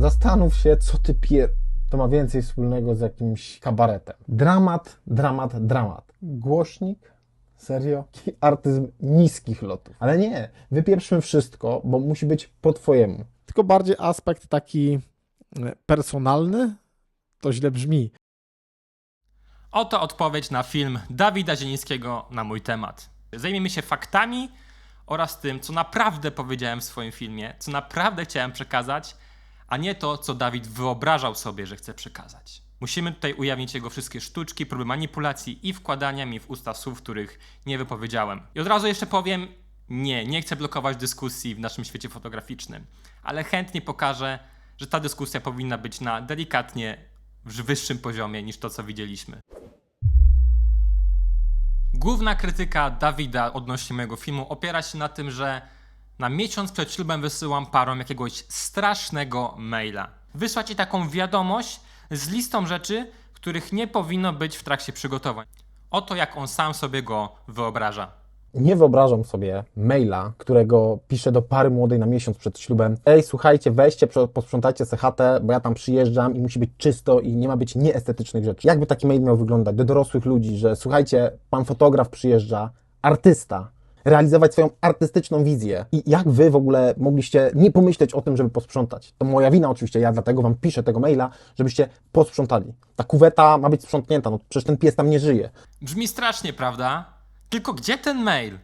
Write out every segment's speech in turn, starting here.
Zastanów się, co ty pier... To ma więcej wspólnego z jakimś kabaretem. Dramat, dramat, dramat. Głośnik? Serio? Artyzm niskich lotów. Ale nie, wypieprzmy wszystko, bo musi być po twojemu. Tylko bardziej aspekt taki e, personalny, to źle brzmi. Oto odpowiedź na film Dawida Zielińskiego na mój temat. Zajmiemy się faktami oraz tym, co naprawdę powiedziałem w swoim filmie, co naprawdę chciałem przekazać, a nie to, co Dawid wyobrażał sobie, że chce przekazać. Musimy tutaj ujawnić jego wszystkie sztuczki, próby manipulacji i wkładania mi w usta słów, których nie wypowiedziałem. I od razu jeszcze powiem, nie, nie chcę blokować dyskusji w naszym świecie fotograficznym, ale chętnie pokażę, że ta dyskusja powinna być na delikatnie wyższym poziomie niż to, co widzieliśmy. Główna krytyka Dawida odnośnie mojego filmu opiera się na tym, że na miesiąc przed ślubem wysyłam parom jakiegoś strasznego maila. Wysłać ci taką wiadomość z listą rzeczy, których nie powinno być w trakcie przygotowań. Oto jak on sam sobie go wyobraża. Nie wyobrażam sobie maila, którego piszę do pary młodej na miesiąc przed ślubem. Ej, słuchajcie, weźcie, posprzątajcie chatę, bo ja tam przyjeżdżam i musi być czysto i nie ma być nieestetycznych rzeczy. Jakby taki mail miał wyglądać do dorosłych ludzi, że słuchajcie, pan fotograf przyjeżdża, artysta, realizować swoją artystyczną wizję. I jak wy w ogóle mogliście nie pomyśleć o tym, żeby posprzątać? To moja wina oczywiście, ja dlatego wam piszę tego maila, żebyście posprzątali. Ta kuweta ma być sprzątnięta, no przecież ten pies tam nie żyje. Brzmi strasznie, prawda? Tylko gdzie ten mail?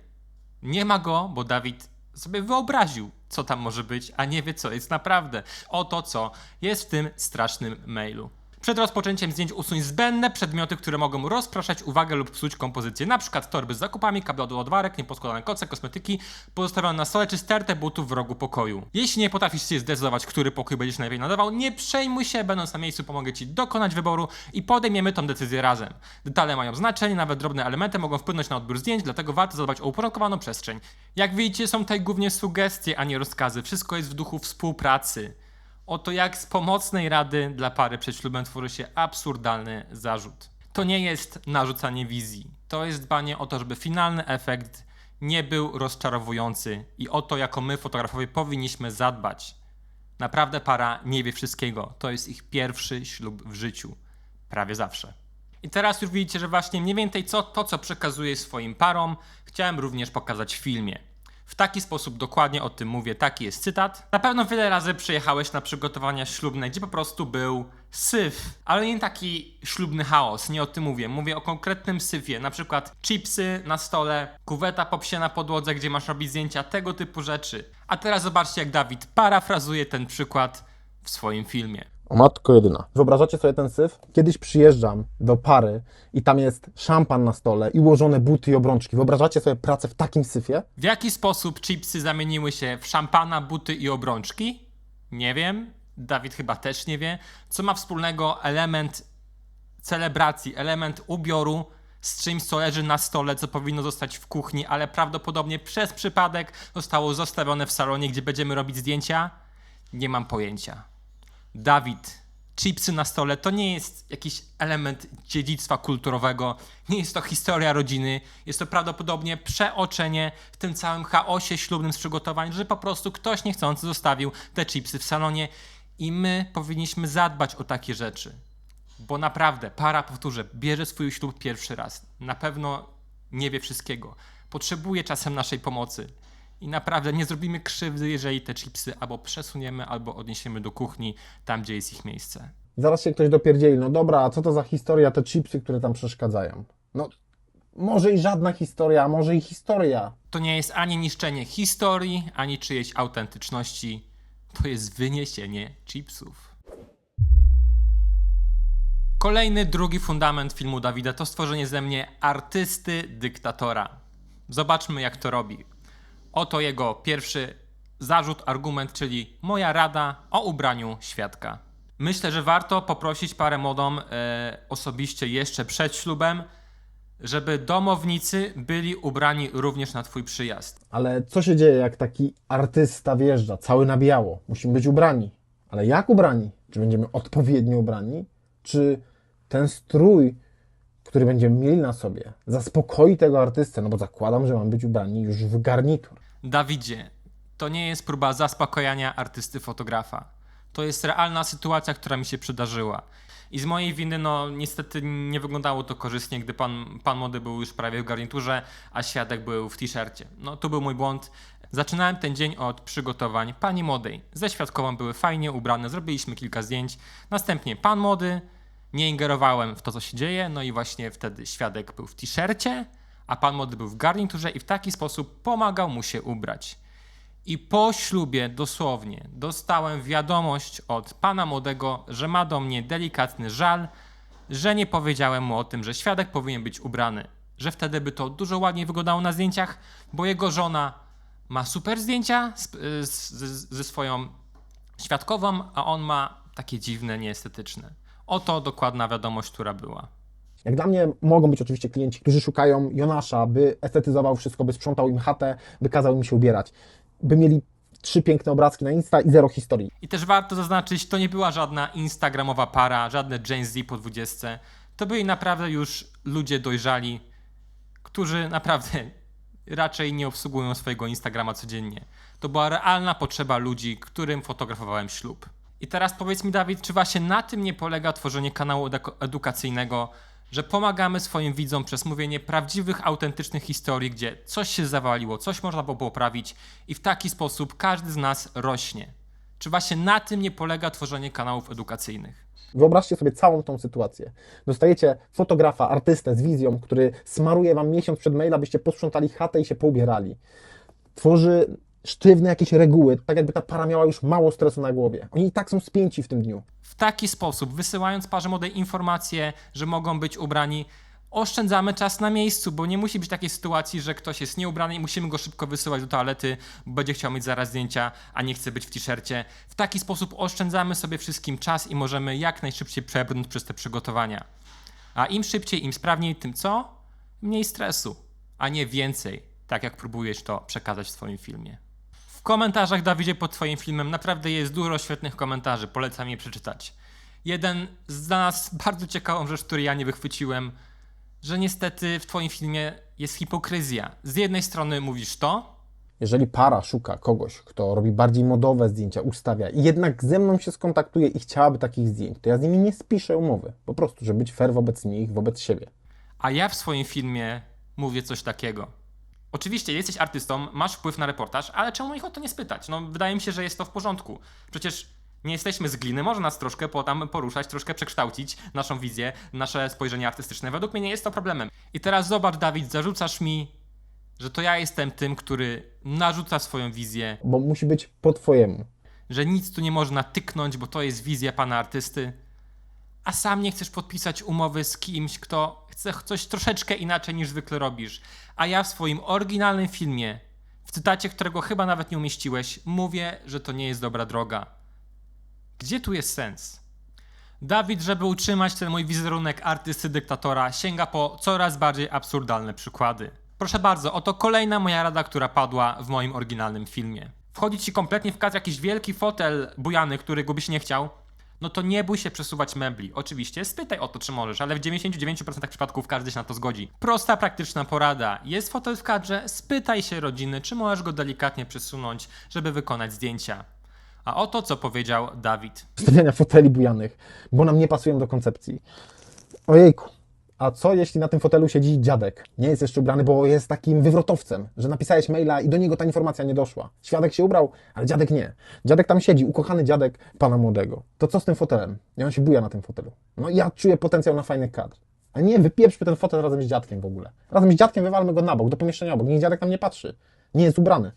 Nie ma go, bo Dawid sobie wyobraził, co tam może być, a nie wie, co jest naprawdę. Oto co jest w tym strasznym mailu. Przed rozpoczęciem zdjęć usuń zbędne przedmioty, które mogą rozpraszać uwagę lub psuć kompozycję. Przykład torby z zakupami, kable do odwarek, nieposkładane koce, kosmetyki, pozostawione na stole czy stertę butów w rogu pokoju. Jeśli nie potrafisz się zdecydować, który pokój będziesz najlepiej nadawał, nie przejmuj się, będąc na miejscu pomogę Ci dokonać wyboru i podejmiemy tą decyzję razem. Detale mają znaczenie, nawet drobne elementy mogą wpłynąć na odbiór zdjęć, dlatego warto zadbać o uporządkowaną przestrzeń. Jak widzicie, są tutaj głównie sugestie, a nie rozkazy. Wszystko jest w duchu współpracy. Oto jak z pomocnej rady dla pary przed ślubem tworzy się absurdalny zarzut. To nie jest narzucanie wizji. To jest dbanie o to, żeby finalny efekt nie był rozczarowujący i o to, jako my, fotografowie, powinniśmy zadbać. Naprawdę para nie wie wszystkiego. To jest ich pierwszy ślub w życiu. Prawie zawsze. I teraz już widzicie, że właśnie mniej więcej co, to, co przekazuję swoim parom, chciałem również pokazać w filmie. W taki sposób dokładnie o tym mówię, taki jest cytat. Na pewno wiele razy przyjechałeś na przygotowania ślubne, gdzie po prostu był syf, ale nie taki ślubny chaos, nie o tym mówię. Mówię o konkretnym syfie, na przykład chipsy na stole, kuweta po psie na podłodze, gdzie masz robić zdjęcia, tego typu rzeczy. A teraz zobaczcie, jak Dawid parafrazuje ten przykład w swoim filmie. O matko jedyna. Wyobrażacie sobie ten syf? Kiedyś przyjeżdżam do pary i tam jest szampan na stole i ułożone buty i obrączki. Wyobrażacie sobie pracę w takim syfie? W jaki sposób chipsy zamieniły się w szampana, buty i obrączki? Nie wiem. Dawid chyba też nie wie. Co ma wspólnego element celebracji, element ubioru z czymś, co leży na stole, co powinno zostać w kuchni, ale prawdopodobnie przez przypadek zostało zostawione w salonie, gdzie będziemy robić zdjęcia? Nie mam pojęcia. Dawid, chipsy na stole to nie jest jakiś element dziedzictwa kulturowego, nie jest to historia rodziny, jest to prawdopodobnie przeoczenie w tym całym chaosie ślubnym z przygotowań, że po prostu ktoś niechcący zostawił te chipsy w salonie i my powinniśmy zadbać o takie rzeczy. Bo naprawdę, para, powtórzę, bierze swój ślub pierwszy raz. Na pewno nie wie wszystkiego. Potrzebuje czasem naszej pomocy. I naprawdę nie zrobimy krzywdy, jeżeli te chipsy albo przesuniemy, albo odniesiemy do kuchni, tam gdzie jest ich miejsce. Zaraz się ktoś dopierdzieli. No dobra, a co to za historia, te chipsy, które tam przeszkadzają? No, może i żadna historia, a może i historia. To nie jest ani niszczenie historii, ani czyjejś autentyczności. To jest wyniesienie chipsów. Kolejny, drugi fundament filmu Dawida to stworzenie ze mnie artysty dyktatora. Zobaczmy, jak to robi. Oto jego pierwszy zarzut, argument, czyli moja rada o ubraniu świadka. Myślę, że warto poprosić parę młodą e, osobiście jeszcze przed ślubem, żeby domownicy byli ubrani również na twój przyjazd. Ale co się dzieje, jak taki artysta wjeżdża, cały na biało? Musimy być ubrani. Ale jak ubrani? Czy będziemy odpowiednio ubrani? Czy ten strój, który będziemy mieli na sobie, zaspokoi tego artystę? No bo zakładam, że mam być ubrani już w garnitur. Dawidzie, to nie jest próba zaspokojania artysty fotografa. To jest realna sytuacja, która mi się przydarzyła. I z mojej winy, no niestety nie wyglądało to korzystnie, gdy pan, pan młody był już prawie w garniturze, a świadek był w t-shircie. No to był mój błąd. Zaczynałem ten dzień od przygotowań pani młodej. Ze świadkową były fajnie ubrane, zrobiliśmy kilka zdjęć. Następnie pan młody, nie ingerowałem w to, co się dzieje, no i właśnie wtedy świadek był w t-shircie, a pan młody był w garniturze i w taki sposób pomagał mu się ubrać. I po ślubie dosłownie dostałem wiadomość od pana młodego, że ma do mnie delikatny żal, że nie powiedziałem mu o tym, że świadek powinien być ubrany. Że wtedy by to dużo ładniej wyglądało na zdjęciach, bo jego żona ma super zdjęcia z, z, z, ze swoją świadkową, a on ma takie dziwne, nieestetyczne. Oto dokładna wiadomość, która była. Jak dla mnie mogą być oczywiście klienci, którzy szukają Jonasza, by estetyzował wszystko, by sprzątał im chatę, by kazał im się ubierać, by mieli trzy piękne obrazki na Insta i zero historii. I też warto zaznaczyć, to nie była żadna instagramowa para, żadne Gen Z po 20. To byli naprawdę już ludzie dojrzali, którzy naprawdę raczej nie obsługują swojego Instagrama codziennie. To była realna potrzeba ludzi, którym fotografowałem ślub. I teraz powiedz mi, Dawid, czy właśnie na tym nie polega tworzenie kanału edu- edukacyjnego, że pomagamy swoim widzom przez mówienie prawdziwych, autentycznych historii, gdzie coś się zawaliło, coś można było poprawić i w taki sposób każdy z nas rośnie. Czy właśnie na tym nie polega tworzenie kanałów edukacyjnych? Wyobraźcie sobie całą tą sytuację. Dostajecie fotografa, artystę z wizją, który smaruje wam miesiąc przed maila, byście posprzątali chatę i się poubierali. Tworzy sztywne jakieś reguły, tak jakby ta para miała już mało stresu na głowie. Oni i tak są spięci w tym dniu. W taki sposób, wysyłając parze młodej informacje, że mogą być ubrani, oszczędzamy czas na miejscu, bo nie musi być takiej sytuacji, że ktoś jest nieubrany i musimy go szybko wysyłać do toalety, bo będzie chciał mieć zaraz zdjęcia, a nie chce być w t-shircie. W taki sposób oszczędzamy sobie wszystkim czas i możemy jak najszybciej przebrnąć przez te przygotowania. A im szybciej, im sprawniej, tym co? Mniej stresu, a nie więcej, tak jak próbujesz to przekazać w swoim filmie. W komentarzach, Dawidzie, pod Twoim filmem naprawdę jest dużo świetnych komentarzy, polecam je przeczytać. Jeden z nas bardzo ciekawą rzecz, której ja nie wychwyciłem, że niestety w Twoim filmie jest hipokryzja. Z jednej strony mówisz to, Jeżeli para szuka kogoś, kto robi bardziej modowe zdjęcia, ustawia i jednak ze mną się skontaktuje i chciałaby takich zdjęć, to ja z nimi nie spiszę umowy. Po prostu, żeby być fair wobec nich, wobec siebie. a ja w swoim filmie mówię coś takiego. Oczywiście jesteś artystą, masz wpływ na reportaż, ale czemu ich o to nie spytać? No, wydaje mi się, że jest to w porządku. Przecież nie jesteśmy z gliny, może nas troszkę po tam poruszać, troszkę przekształcić naszą wizję, nasze spojrzenie artystyczne. Według mnie nie jest to problemem. I teraz zobacz, Dawid, zarzucasz mi, że to ja jestem tym, który narzuca swoją wizję, Bo musi być po twojemu. że nic tu nie można tyknąć, bo to jest wizja pana artysty, a sam nie chcesz podpisać umowy z kimś, kto chce coś troszeczkę inaczej niż zwykle robisz. A ja w swoim oryginalnym filmie, w cytacie, którego chyba nawet nie umieściłeś, mówię, że to nie jest dobra droga. Gdzie tu jest sens? Dawid, żeby utrzymać ten mój wizerunek artysty dyktatora, sięga po coraz bardziej absurdalne przykłady. Proszę bardzo, oto kolejna moja rada, która padła w moim oryginalnym filmie. Wchodzi ci kompletnie w kadr jakiś wielki fotel bujany, którego byś nie chciał, no to nie bój się przesuwać mebli. Oczywiście, spytaj o to, czy możesz, ale w 99% przypadków każdy się na to zgodzi. Prosta, praktyczna porada. Jest fotel w kadrze, spytaj się rodziny, czy możesz go delikatnie przesunąć, żeby wykonać zdjęcia. A oto co powiedział Dawid. Stawiania foteli bujanych, bo nam nie pasują do koncepcji. Ojejku. A co jeśli na tym fotelu siedzi dziadek? Nie jest jeszcze ubrany, bo jest takim wywrotowcem, że napisałeś maila i do niego ta informacja nie doszła. Świadek się ubrał, ale dziadek nie. Dziadek tam siedzi, ukochany dziadek pana młodego. To co z tym fotelem? I on się buja na tym fotelu. No ja czuję potencjał na fajny kadr. A nie, wypieprzmy ten fotel razem z dziadkiem w ogóle. Razem z dziadkiem wywalmy go na bok, do pomieszczenia obok. Niech dziadek tam nie patrzy. Nie jest ubrany.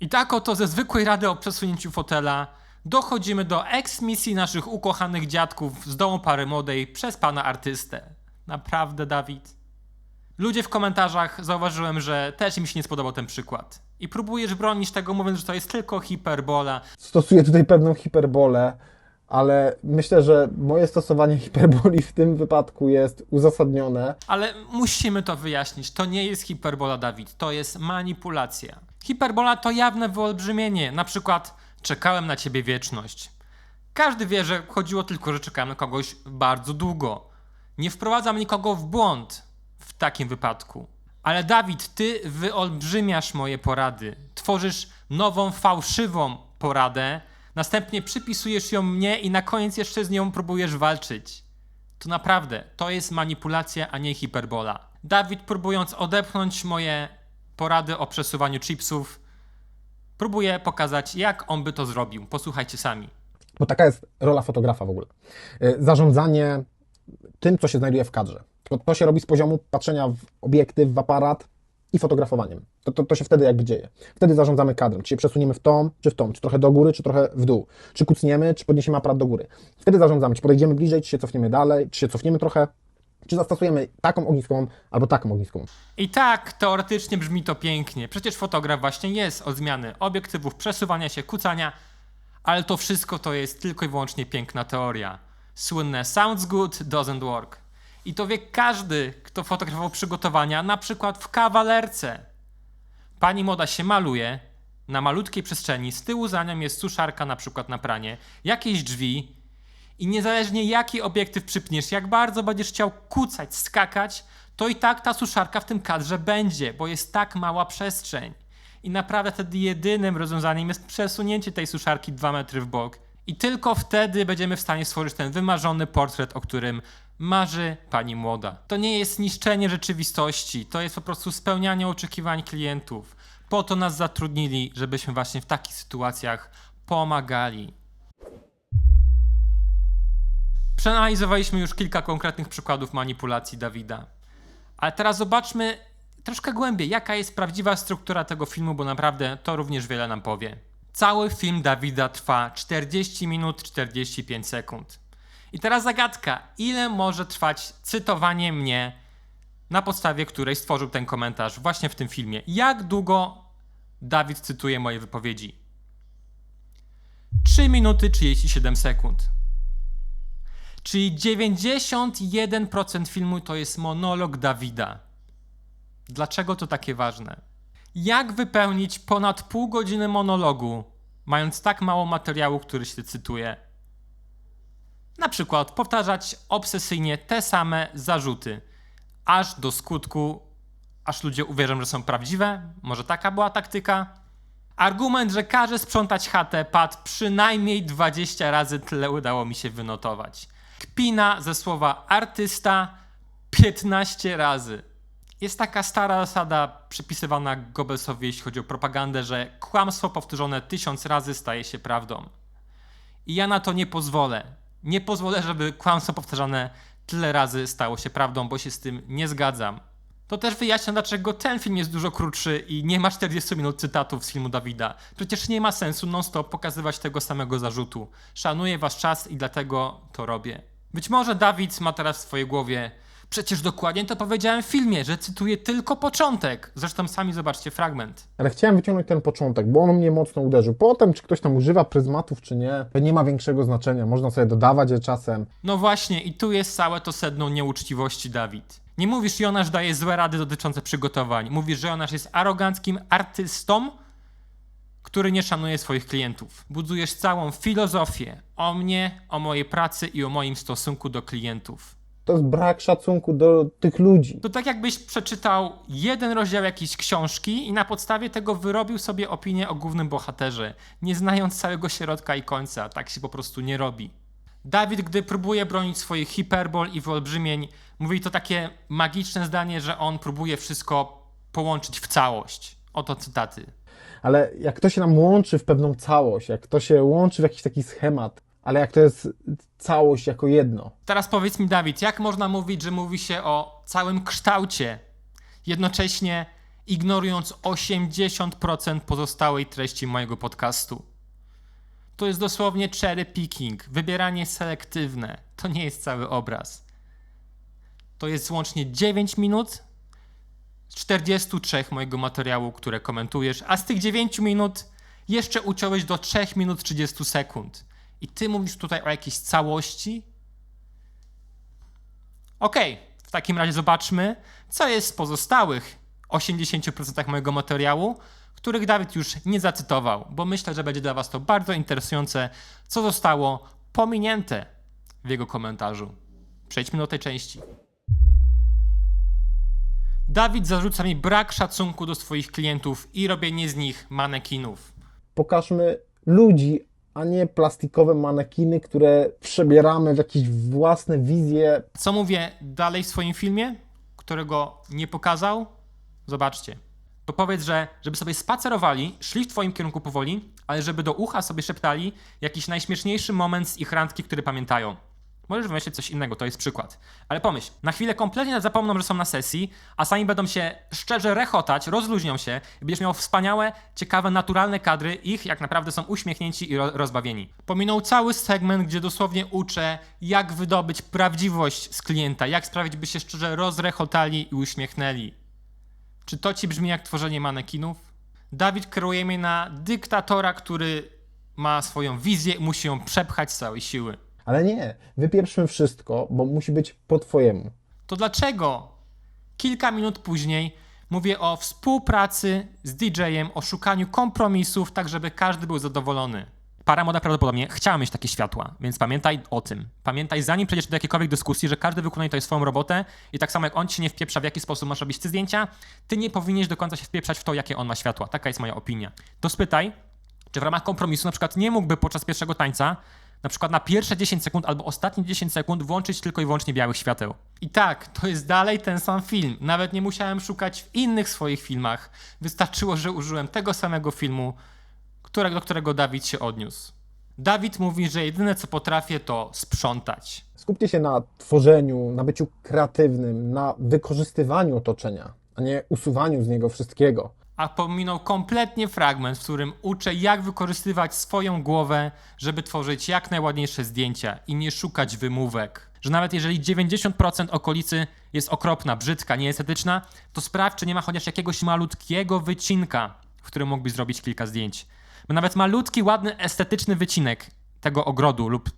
I tak oto ze zwykłej rady o przesunięciu fotela dochodzimy do eksmisji naszych ukochanych dziadków z domu pary młodej przez pana artystę. Naprawdę, Dawid? Ludzie w komentarzach zauważyłem, że też im się nie spodobał ten przykład. I próbujesz bronić tego, mówiąc, że to jest tylko hiperbola. stosuję tutaj pewną hiperbolę, ale myślę, że moje stosowanie hiperboli w tym wypadku jest uzasadnione. Ale musimy to wyjaśnić. To nie jest hiperbola, Dawid. To jest manipulacja. Hiperbola to jawne wyolbrzymienie. Na przykład czekałem na ciebie wieczność. Każdy wie, że chodziło tylko, że czekałem na kogoś bardzo długo. Nie wprowadzam nikogo w błąd w takim wypadku. Ale Dawid, ty wyolbrzymiasz moje porady. Tworzysz nową, fałszywą poradę, Następnie przypisujesz ją mnie i na koniec jeszcze z nią próbujesz walczyć. To naprawdę, to jest manipulacja, a nie hiperbola. Dawid, próbując odepchnąć moje porady o przesuwaniu chipsów, próbuje pokazać, jak on by to zrobił. Posłuchajcie sami. Bo taka jest rola fotografa w ogóle. Y, Zarządzanie tym, co się znajduje w kadrze. To, się robi z poziomu patrzenia w obiektyw, w aparat i fotografowaniem. To, to, to się wtedy jakby dzieje. Wtedy zarządzamy kadrem. Czy się przesuniemy w tą, czy w tą, czy trochę do góry, czy trochę w dół. Czy kucniemy, czy podniesiemy aparat do góry. Wtedy zarządzamy, czy podejdziemy bliżej, czy się cofniemy dalej, czy się cofniemy trochę, czy zastosujemy taką ogniskową albo taką ogniskową. I tak, teoretycznie brzmi to pięknie. Przecież fotograf właśnie jest od zmiany obiektywów, przesuwania się, kucania, ale to wszystko to jest tylko i wyłącznie piękna teoria. Słynne sounds good, doesn't work. I to wie każdy, kto fotografował przygotowania, na przykład w kawalerce. Pani młoda się maluje, na malutkiej przestrzeni, z tyłu za nią jest suszarka na przykład na pranie, jakieś drzwi i niezależnie jaki obiektyw przypniesz, jak bardzo będziesz chciał kucać, skakać, to i tak ta suszarka w tym kadrze będzie, bo jest tak mała przestrzeń. I naprawdę wtedy jedynym rozwiązaniem jest przesunięcie tej suszarki 2 metry w bok. I tylko wtedy będziemy w stanie stworzyć ten wymarzony portret, o którym marzy pani młoda. To nie jest niszczenie rzeczywistości, to jest po prostu spełnianie oczekiwań klientów. Po to nas zatrudnili, żebyśmy właśnie w takich sytuacjach pomagali. Przeanalizowaliśmy już kilka konkretnych przykładów manipulacji Dawida. Ale teraz zobaczmy troszkę głębiej, jaka jest prawdziwa struktura tego filmu, bo naprawdę to również wiele nam powie. Cały film Dawida trwa 40 minut 45 sekund. I teraz zagadka, ile może trwać cytowanie mnie, na podstawie której stworzył ten komentarz właśnie w tym filmie? Jak długo Dawid cytuje moje wypowiedzi? 3 minuty 37 sekund. Czyli 91% filmu to jest monolog Dawida. Dlaczego to takie ważne? Jak wypełnić ponad pół godziny monologu, mając tak mało materiału, który się cytuje? Na przykład powtarzać obsesyjnie te same zarzuty, aż do skutku, aż ludzie uwierzą, że są prawdziwe. Może taka była taktyka? Argument, że każe sprzątać chatę, padł przynajmniej 20 razy, tyle udało mi się wynotować. Kpina ze słowa artysta 15 razy. Jest taka stara zasada przypisywana Goebbelsowi, jeśli chodzi o propagandę, że kłamstwo powtórzone tysiąc razy staje się prawdą. I ja na to nie pozwolę. Nie pozwolę, żeby kłamstwo powtarzane tyle razy stało się prawdą, bo się z tym nie zgadzam. To też wyjaśnia, dlaczego ten film jest dużo krótszy i nie ma 40 minut cytatów z filmu Dawida. Przecież nie ma sensu non-stop pokazywać tego samego zarzutu. Szanuję wasz czas i dlatego to robię. Być może Dawid ma teraz w swojej głowie Przecież dokładnie to powiedziałem w filmie, że cytuję tylko początek. Zresztą sami zobaczcie fragment. Ale chciałem wyciągnąć ten początek, bo on mnie mocno uderzył. Potem, czy ktoś tam używa pryzmatów, czy nie, to nie ma większego znaczenia. Można sobie dodawać je czasem. No właśnie, i tu jest całe to sedno nieuczciwości, Dawid. Nie mówisz, Jonasz daje złe rady dotyczące przygotowań. Mówisz, że Jonasz jest aroganckim artystą, który nie szanuje swoich klientów. Budujesz całą filozofię o mnie, o mojej pracy i o moim stosunku do klientów. To jest brak szacunku do tych ludzi. To tak jakbyś przeczytał jeden rozdział jakiejś książki i na podstawie tego wyrobił sobie opinię o głównym bohaterze, nie znając całego środka i końca. Tak się po prostu nie robi. Dawid, gdy próbuje bronić swoich hiperbol i wyolbrzymień, mówi to takie magiczne zdanie, że on próbuje wszystko połączyć w całość. Oto cytaty. Ale jak to się nam łączy w pewną całość, jak to się łączy w jakiś taki schemat, ale jak to jest całość jako jedno. Teraz powiedz mi, Dawid, jak można mówić, że mówi się o całym kształcie, jednocześnie ignorując 80% pozostałej treści mojego podcastu? To jest dosłownie cherry picking, wybieranie selektywne. To nie jest cały obraz. To jest łącznie 9 minut z 43 mojego materiału, które komentujesz, a z tych 9 minut jeszcze uciąłeś do 3 minut 30 sekund. I ty mówisz tutaj o jakiejś całości? Okej, w takim razie zobaczmy, co jest z pozostałych 80% mojego materiału, których Dawid już nie zacytował, bo myślę, że będzie dla Was to bardzo interesujące, co zostało pominięte w jego komentarzu. Przejdźmy do tej części. Dawid zarzuca mi brak szacunku do swoich klientów i robienie z nich manekinów. Pokażmy ludzi, a nie plastikowe manekiny, które przebieramy w jakieś własne wizje. Co mówię dalej w swoim filmie, którego nie pokazał? Zobaczcie. To powiedz, że żeby sobie spacerowali, szli w twoim kierunku powoli, ale żeby do ucha sobie szeptali jakiś najśmieszniejszy moment z ich randki, który pamiętają. Możesz wymyślić coś innego, to jest przykład. Ale pomyśl, na chwilę kompletnie zapomną, że są na sesji, a sami będą się szczerze rechotać, rozluźnią się i będziesz miał wspaniałe, ciekawe, naturalne kadry ich, jak naprawdę są uśmiechnięci i ro- rozbawieni. Pominął cały segment, gdzie dosłownie uczę, jak wydobyć prawdziwość z klienta, jak sprawić, by się szczerze rozrechotali i uśmiechnęli. Czy to ci brzmi jak tworzenie manekinów? Dawid kreuje mnie na dyktatora, który ma swoją wizję i musi ją przepchać z całej siły. Ale nie, wypieprzmy wszystko, bo musi być po twojemu. To dlaczego kilka minut później mówię o współpracy z DJ-em, o szukaniu kompromisów, tak żeby każdy był zadowolony? Para moda prawdopodobnie chciała mieć takie światła, więc pamiętaj o tym. Pamiętaj, zanim przejdziesz do jakiejkolwiek dyskusji, że każdy wykonuje tutaj swoją robotę i tak samo jak on ci nie wpieprza, w jaki sposób masz robić te zdjęcia, ty nie powinieneś do końca się wpieprzać w to, jakie on ma światła. Taka jest moja opinia. To spytaj, czy w ramach kompromisu na przykład nie mógłby podczas pierwszego tańca na przykład na pierwsze 10 sekund albo ostatnie 10 sekund włączyć tylko i wyłącznie białych świateł. I tak, to jest dalej ten sam film. Nawet nie musiałem szukać w innych swoich filmach. Wystarczyło, że użyłem tego samego filmu, którego, do którego Dawid się odniósł. Dawid mówi, że jedyne co potrafię to sprzątać. Skupcie się na tworzeniu, na byciu kreatywnym, na wykorzystywaniu otoczenia, a nie usuwaniu z niego wszystkiego. A pominął kompletnie fragment, w którym uczę, jak wykorzystywać swoją głowę, żeby tworzyć jak najładniejsze zdjęcia i nie szukać wymówek. Że nawet jeżeli 90% okolicy jest okropna, brzydka, nieestetyczna, to sprawdź, czy nie ma chociaż jakiegoś malutkiego wycinka, w którym mógłbyś zrobić kilka zdjęć. Bo nawet malutki, ładny, estetyczny wycinek tego ogrodu lub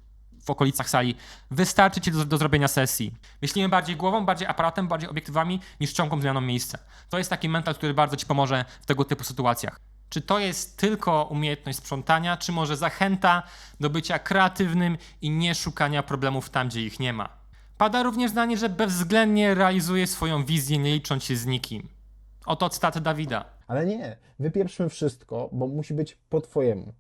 w okolicach sali wystarczy ci do, do zrobienia sesji. Myślimy bardziej głową, bardziej aparatem, bardziej obiektywami niż ciągłą zmianą miejsca. To jest taki mental, który bardzo ci pomoże w tego typu sytuacjach. Czy to jest tylko umiejętność sprzątania, czy może zachęta do bycia kreatywnym i nie szukania problemów tam, gdzie ich nie ma? Pada również zdanie, że bezwzględnie realizuje swoją wizję, nie licząc się z nikim. Oto cytat Dawida. Ale nie, wypieprzmy wszystko, bo musi być po twojemu.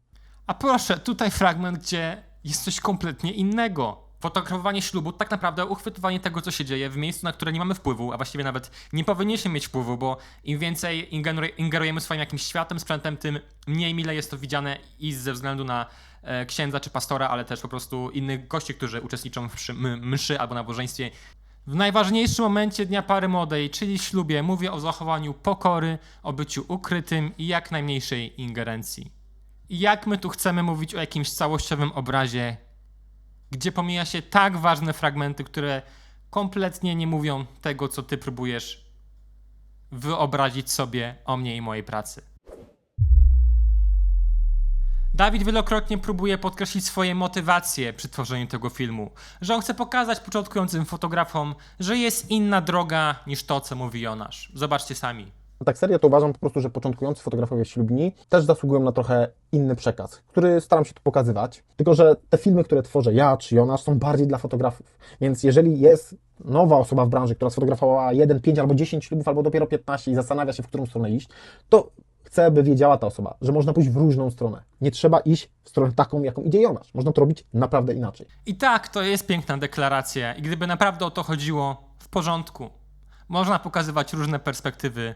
A proszę, tutaj fragment, gdzie jest coś kompletnie innego. Fotografowanie ślubu, tak naprawdę uchwytywanie tego, co się dzieje w miejscu, na które nie mamy wpływu, a właściwie nawet nie powinniśmy mieć wpływu, bo im więcej ingeru- ingerujemy swoim jakimś światem, sprzętem, tym mniej mile jest to widziane i ze względu na e, księdza czy pastora, ale też po prostu innych gości, którzy uczestniczą w mszy albo nabożeństwie. W najważniejszym momencie dnia pary młodej, czyli ślubie, mówię o zachowaniu pokory, o byciu ukrytym i jak najmniejszej ingerencji. Jak my tu chcemy mówić o jakimś całościowym obrazie, gdzie pomija się tak ważne fragmenty, które kompletnie nie mówią tego, co ty próbujesz wyobrazić sobie o mnie i mojej pracy. Dawid wielokrotnie próbuje podkreślić swoje motywacje przy tworzeniu tego filmu, że on chce pokazać początkującym fotografom, że jest inna droga niż to, co mówi Jonasz. Zobaczcie sami. Tak serio to uważam po prostu, że początkujący fotografowie ślubni też zasługują na trochę inny przekaz, który staram się tu pokazywać. Tylko, że te filmy, które tworzę ja czy Jonasz są bardziej dla fotografów. Więc jeżeli jest nowa osoba w branży, która sfotografowała 1, 5 albo 10 ślubów, albo dopiero 15 i zastanawia się, w którą stronę iść, to chcę, by wiedziała ta osoba, że można pójść w różną stronę. Nie trzeba iść w stronę taką, jaką idzie Jonasz. Można to robić naprawdę inaczej. I tak, to jest piękna deklaracja. I gdyby naprawdę o to chodziło, w porządku. Można pokazywać różne perspektywy.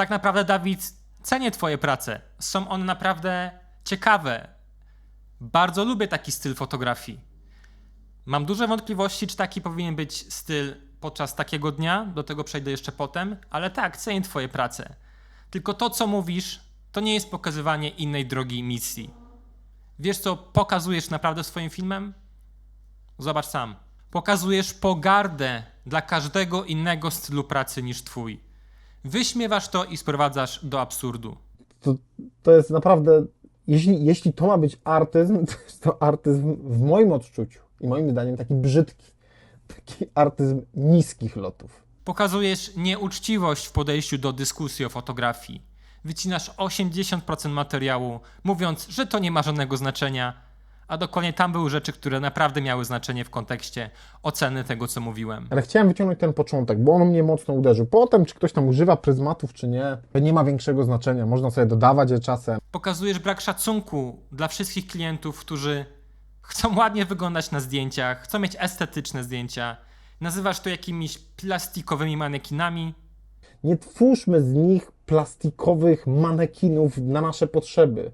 Tak naprawdę, Dawid, cenię Twoje prace. Są one naprawdę ciekawe. Bardzo lubię taki styl fotografii. Mam duże wątpliwości, czy taki powinien być styl podczas takiego dnia. Do tego przejdę jeszcze potem, ale tak, cenię Twoje prace. Tylko to, co mówisz, to nie jest pokazywanie innej drogi misji. Wiesz, co pokazujesz naprawdę swoim filmem? Zobacz sam. Pokazujesz pogardę dla każdego innego stylu pracy niż twój. Wyśmiewasz to i sprowadzasz do absurdu. To, to jest naprawdę, jeśli, jeśli to ma być artyzm, to jest to artyzm w moim odczuciu i moim zdaniem taki brzydki, taki artyzm niskich lotów. Pokazujesz nieuczciwość w podejściu do dyskusji o fotografii. Wycinasz 80% materiału, mówiąc, że to nie ma żadnego znaczenia, a dokładnie tam były rzeczy, które naprawdę miały znaczenie w kontekście oceny tego, co mówiłem. Ale chciałem wyciągnąć ten początek, bo on mnie mocno uderzył. Potem, czy ktoś tam używa pryzmatów, czy nie, to nie ma większego znaczenia. Można sobie dodawać je czasem. Pokazujesz brak szacunku dla wszystkich klientów, którzy chcą ładnie wyglądać na zdjęciach, chcą mieć estetyczne zdjęcia. Nazywasz to jakimiś plastikowymi manekinami. Nie twórzmy z nich plastikowych manekinów na nasze potrzeby.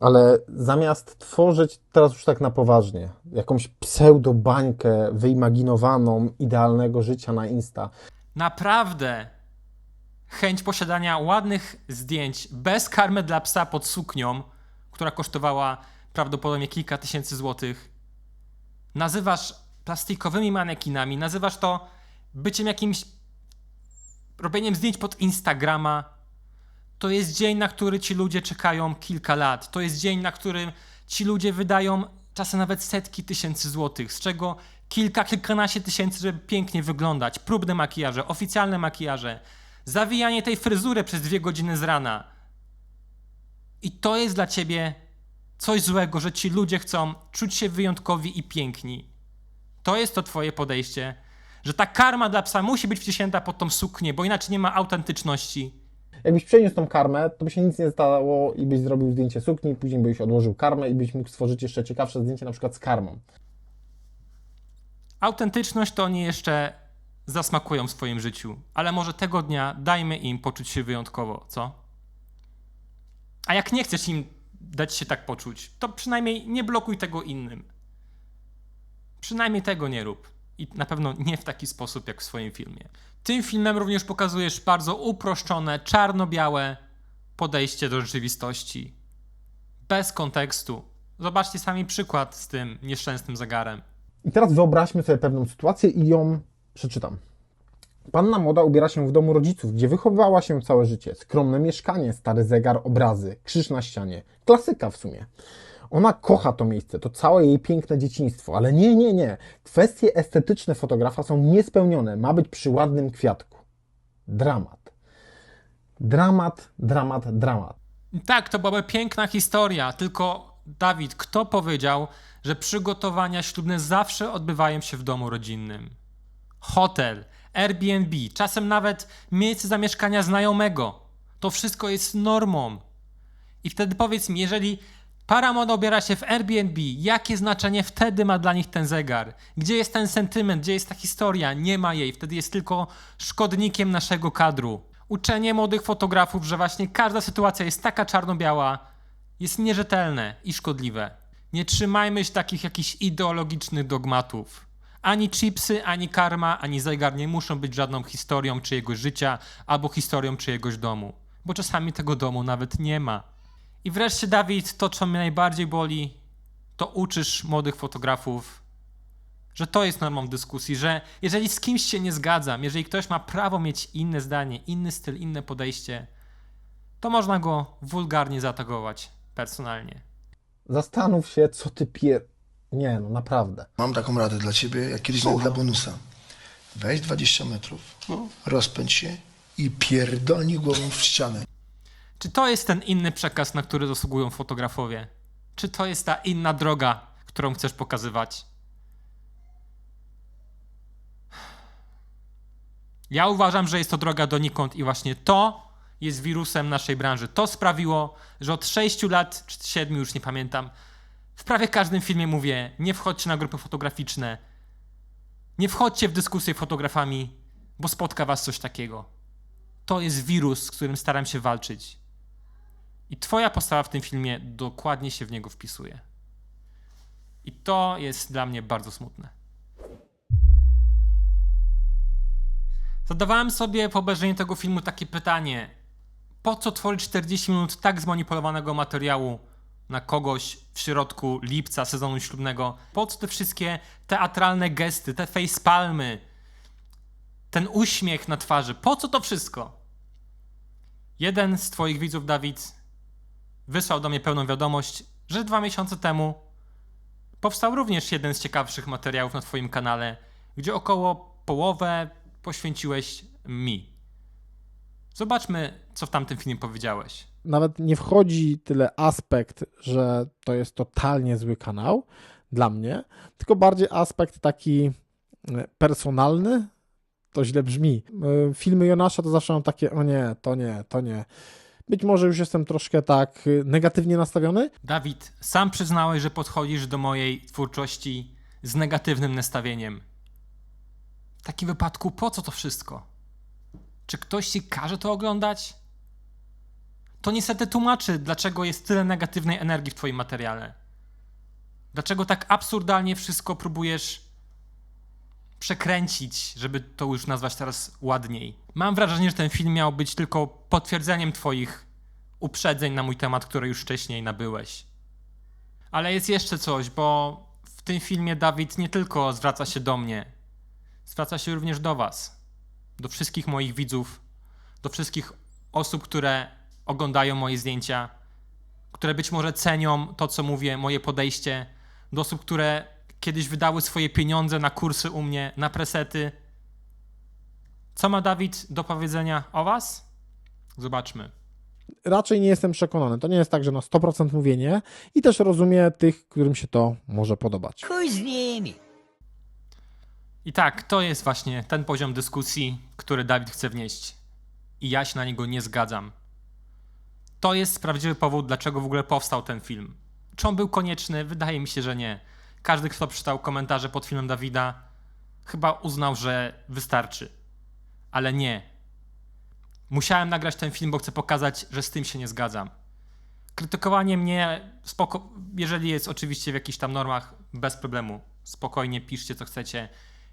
Ale zamiast tworzyć teraz już tak na poważnie, jakąś pseudobańkę wyimaginowaną idealnego życia na Insta, Naprawdę. Chęć posiadania ładnych zdjęć bez karmy dla psa pod suknią, która kosztowała prawdopodobnie kilka tysięcy złotych, nazywasz plastikowymi manekinami, nazywasz to byciem jakimś robieniem zdjęć pod Instagrama. To jest dzień, na który ci ludzie czekają kilka lat. To jest dzień, na którym ci ludzie wydają czasem nawet setki tysięcy złotych, z czego kilka, kilkanaście tysięcy, żeby pięknie wyglądać. Próbne makijaże, oficjalne makijaże, zawijanie tej fryzury przez dwie godziny z rana. I to jest dla ciebie coś złego, że ci ludzie chcą czuć się wyjątkowi i piękni. To jest to twoje podejście, że ta karma dla psa musi być wciśnięta pod tą suknię, bo inaczej nie ma autentyczności. Jakbyś przeniósł tą karmę, to by się nic nie stało i byś zrobił zdjęcie sukni, później byś odłożył karmę i byś mógł stworzyć jeszcze ciekawsze zdjęcie na przykład z karmą. Autentyczność to oni jeszcze zasmakują w swoim życiu, ale może tego dnia dajmy im poczuć się wyjątkowo, co? A jak nie chcesz im dać się tak poczuć, to przynajmniej nie blokuj tego innym. Przynajmniej tego nie rób. I na pewno nie w taki sposób jak w swoim filmie. Tym filmem również pokazujesz bardzo uproszczone, czarno-białe podejście do rzeczywistości. Bez kontekstu. Zobaczcie sami przykład z tym nieszczęsnym zegarem. I teraz wyobraźmy sobie pewną sytuację i ją przeczytam. Panna młoda ubiera się w domu rodziców, gdzie wychowywała się całe życie. Skromne mieszkanie, stary zegar, obrazy, krzyż na ścianie. Klasyka w sumie. Ona kocha to miejsce, to całe jej piękne dzieciństwo, ale nie, nie, nie. Kwestie estetyczne fotografa są niespełnione. Ma być przy ładnym kwiatku. Dramat. Dramat, dramat, dramat. Tak, to byłaby piękna historia, tylko Dawid, kto powiedział, że przygotowania ślubne zawsze odbywają się w domu rodzinnym? Hotel, Airbnb, czasem nawet miejsce zamieszkania znajomego. To wszystko jest normą. I wtedy powiedz mi, jeżeli para młoda ubiera się w Airbnb, jakie znaczenie wtedy ma dla nich ten zegar? Gdzie jest ten sentyment, gdzie jest ta historia? Nie ma jej, wtedy jest tylko szkodnikiem naszego kadru. Uczenie młodych fotografów, że właśnie każda sytuacja jest taka czarno-biała, jest nierzetelne i szkodliwe. Nie trzymajmy się takich jakichś ideologicznych dogmatów. Ani chipsy, ani karma, ani zegar nie muszą być żadną historią czyjegoś życia albo historią czyjegoś domu, bo czasami tego domu nawet nie ma. I wreszcie, Dawid, to co mnie najbardziej boli, to uczysz młodych fotografów, że to jest normą dyskusji, że jeżeli z kimś się nie zgadzam, jeżeli ktoś ma prawo mieć inne zdanie, inny styl, inne podejście, to można go wulgarnie zaatakować personalnie. Zastanów się, co ty pier... Nie, no naprawdę. Mam taką radę dla ciebie, jak kiedyś nawet dla bonusa. Weź 20 metrów, rozpędź się i pierdolnij głową w ścianę. Czy to jest ten inny przekaz, na który zasługują fotografowie? Czy to jest ta inna droga, którą chcesz pokazywać? Ja uważam, że jest to droga donikąd i właśnie to jest wirusem naszej branży. To sprawiło, że od 6 lat, czy 7 już nie pamiętam, w prawie każdym filmie mówię: nie wchodźcie na grupy fotograficzne, nie wchodźcie w dyskusję fotografami, bo spotka was coś takiego. To jest wirus, z którym staram się walczyć. I Twoja postawa w tym filmie dokładnie się w niego wpisuje. I to jest dla mnie bardzo smutne. Zadawałem sobie po obejrzeniu tego filmu takie pytanie: po co tworzyć 40 minut tak zmanipulowanego materiału na kogoś w środku lipca sezonu ślubnego? Po co te wszystkie teatralne gesty, te facepalmy, ten uśmiech na twarzy? Po co to wszystko? Jeden z Twoich widzów, Dawid, wysłał do mnie pełną wiadomość, że dwa miesiące temu powstał również jeden z ciekawszych materiałów na Twoim kanale, gdzie około połowę poświęciłeś mi. Zobaczmy, co w tamtym filmie powiedziałeś. Nawet nie wchodzi tyle aspekt, że to jest totalnie zły kanał dla mnie, tylko bardziej aspekt taki e, personalny. To źle brzmi. E, Filmy Jonasza to zawsze mam takie, o nie, to nie, to nie. Być może już jestem troszkę tak e, negatywnie nastawiony, Dawid, sam przyznałeś, że podchodzisz do mojej twórczości z negatywnym nastawieniem. W takim wypadku po co to wszystko? Czy ktoś ci każe to oglądać? To niestety tłumaczy, dlaczego jest tyle negatywnej energii w twoim materiale. Dlaczego tak absurdalnie wszystko próbujesz przekręcić, żeby to już nazwać teraz ładniej. Mam wrażenie, że ten film miał być tylko potwierdzeniem twoich uprzedzeń na mój temat, które już wcześniej nabyłeś. Ale jest jeszcze coś, bo w tym filmie Dawid nie tylko zwraca się do mnie, zwraca się również do Was, do wszystkich moich widzów, do wszystkich osób, które oglądają moje zdjęcia, które być może cenią to, co mówię, moje podejście, do osób, które kiedyś wydały swoje pieniądze na kursy u mnie, na presety. Co ma Dawid do powiedzenia o Was? Zobaczmy. raczej nie jestem przekonany. To nie jest tak, że na 100% mówię nie i też rozumiem tych, którym się to może podobać. Chuj z nimi. I tak, to jest właśnie ten poziom dyskusji, który Dawid chce wnieść. I ja się na niego nie zgadzam. To jest prawdziwy powód, dlaczego w ogóle powstał ten film. Czy on był konieczny? Wydaje mi się, że nie. Każdy, kto przeczytał komentarze pod filmem Dawida, chyba uznał, że wystarczy. Ale nie. Musiałem nagrać ten film, bo chcę pokazać, że z tym się nie zgadzam. Krytykowanie mnie, spoko- jeżeli jest oczywiście w jakichś tam normach, bez problemu. Spokojnie piszcie, co chcecie.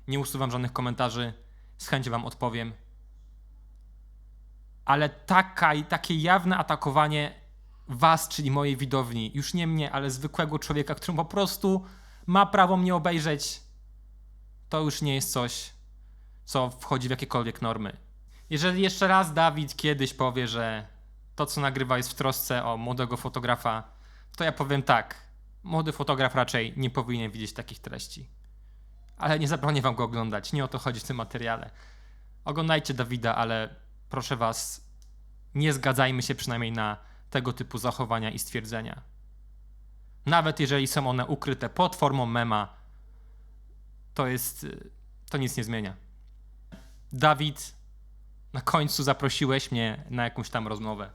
Nie usuwam żadnych komentarzy. Z chęcią wam odpowiem. Ale taka, takie jawne atakowanie was, czyli mojej widowni, już nie mnie, ale zwykłego człowieka, który po prostu ma prawo mnie obejrzeć, to już nie jest coś, co wchodzi w jakiekolwiek normy. Jeżeli jeszcze raz Dawid kiedyś powie, że to, co nagrywa, jest w trosce o młodego fotografa, to ja powiem tak. Młody fotograf raczej nie powinien widzieć takich treści. Ale nie zabronię wam go oglądać. Nie o to chodzi w tym materiale. Oglądajcie Dawida, ale proszę was, nie zgadzajmy się przynajmniej na tego typu zachowania i stwierdzenia. Nawet jeżeli są one ukryte pod formą mema, to jest. to nic nie zmienia. Dawid, na końcu zaprosiłeś mnie na jakąś tam rozmowę.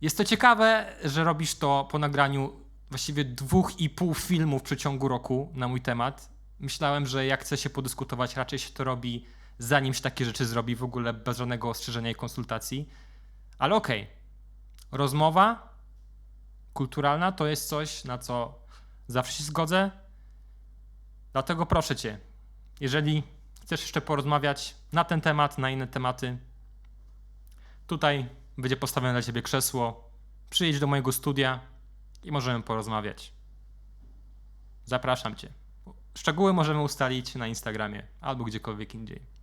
Jest to ciekawe, że robisz to po nagraniu właściwie dwóch i pół filmów w przeciągu roku na mój temat. Myślałem, że jak chce się podyskutować, raczej się to robi zanim się takie rzeczy zrobi, w ogóle bez żadnego ostrzeżenia i konsultacji. Ale okej. Rozmowa kulturalna to jest coś, na co zawsze się zgodzę. Dlatego proszę cię, jeżeli chcesz jeszcze porozmawiać na ten temat, na inne tematy, tutaj będzie postawione dla ciebie krzesło. Przyjedź do mojego studia i możemy porozmawiać. Zapraszam cię. Szczegóły możemy ustalić na Instagramie albo gdziekolwiek indziej.